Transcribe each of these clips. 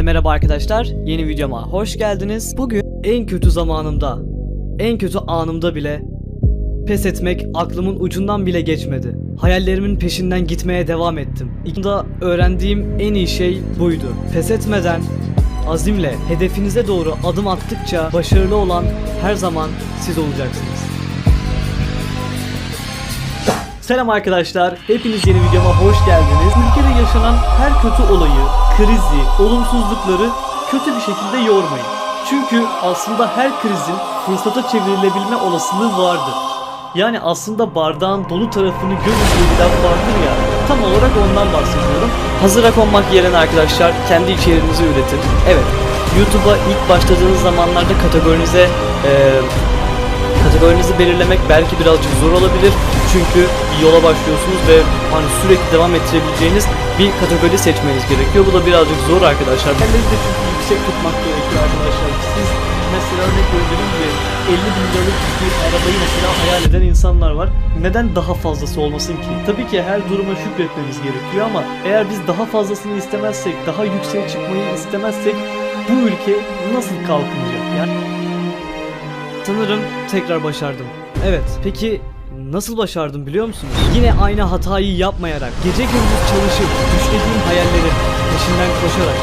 Hepinize merhaba arkadaşlar. Yeni videoma hoş geldiniz. Bugün en kötü zamanımda, en kötü anımda bile pes etmek aklımın ucundan bile geçmedi. Hayallerimin peşinden gitmeye devam ettim. Da öğrendiğim en iyi şey buydu. Pes etmeden, azimle, hedefinize doğru adım attıkça başarılı olan her zaman siz olacaksınız. Selam arkadaşlar, hepiniz yeni videoma hoş geldiniz. Ülkede yaşanan her kötü olayı, krizi, olumsuzlukları kötü bir şekilde yormayın. Çünkü aslında her krizin fırsata çevrilebilme olasılığı vardır. Yani aslında bardağın dolu tarafını diye bir vardır ya, tam olarak ondan bahsediyorum. Hazıra konmak yerine arkadaşlar kendi içeriğinizi üretin. Evet, YouTube'a ilk başladığınız zamanlarda kategorinize eee Kategorinizi belirlemek belki birazcık zor olabilir. Çünkü bir yola başlıyorsunuz ve hani sürekli devam ettirebileceğiniz bir kategori seçmeniz gerekiyor. Bu da birazcık zor arkadaşlar. Kendinizi de çünkü yüksek tutmak gerekiyor arkadaşlar. Siz mesela örnek verdiğim gibi 50 bin liralık bir arabayı mesela hayal eden insanlar var. Neden daha fazlası olmasın ki? Tabii ki her duruma şükretmemiz gerekiyor ama eğer biz daha fazlasını istemezsek, daha yükseğe çıkmayı istemezsek bu ülke nasıl kalkınacak? Yani Sanırım tekrar başardım. Evet, peki nasıl başardım biliyor musunuz? Yine aynı hatayı yapmayarak, gece gündüz çalışıp, düşlediğim hayallerin peşinden koşarak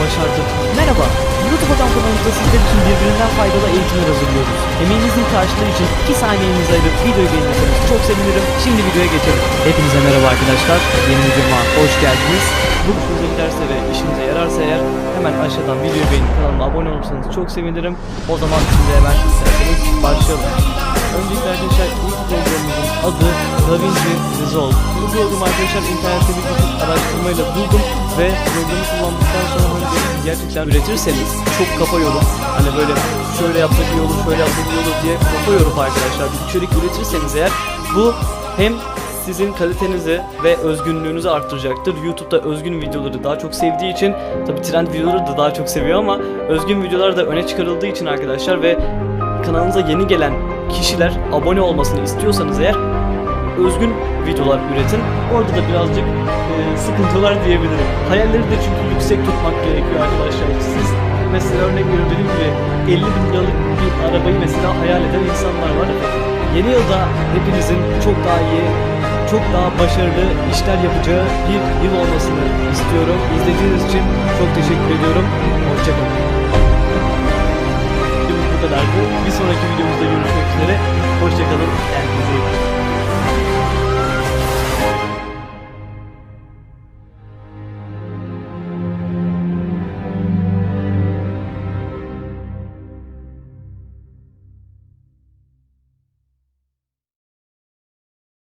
başardım. Merhaba, YouTube Adam kanalımızda sizler için birbirinden faydalı eğitimler hazırlıyoruz. Emeğinizin karşılığı için 2 saniyenizi ayırıp videoyu beğenirseniz çok sevinirim. Şimdi videoya geçelim. Hepinize merhaba arkadaşlar. Yeni videoma hoş geldiniz. Bu hoşunuza giderse ve işinize yararsa eğer hemen aşağıdan videoyu beğenip kanalıma abone olursanız çok sevinirim. O zaman şimdi hemen isterseniz başlayalım. Öncelikle arkadaşlar ilk programımızın adı DaVinci Resolve. Bu programı arkadaşlar internette bir küçük araştırmayla buldum ve programı kullandıktan sonra hani gerçekten üretirseniz çok kafa yorum. Hani böyle şöyle yapsak iyi olur, şöyle yapsak iyi olur diye kafa yorup arkadaşlar bir içerik üretirseniz eğer bu hem sizin kalitenizi ve özgünlüğünüzü arttıracaktır. YouTube'da özgün videoları daha çok sevdiği için tabi trend videoları da daha çok seviyor ama özgün videolar da öne çıkarıldığı için arkadaşlar ve kanalınıza yeni gelen kişiler abone olmasını istiyorsanız eğer özgün videolar üretin. Orada da birazcık e, sıkıntılar diyebilirim. Hayalleri de çünkü yüksek tutmak gerekiyor arkadaşlar. Siz mesela örnek veriyorum gibi 50 bin liralık bir arabayı mesela hayal eden insanlar var. Yeni yılda hepinizin çok daha iyi, çok daha başarılı işler yapacağı bir yıl olmasını istiyorum. İzlediğiniz için çok teşekkür ediyorum. Hoşçakalın. Kadardı. Bir sonraki videomuzda görüşmek üzere. Hoşçakalın.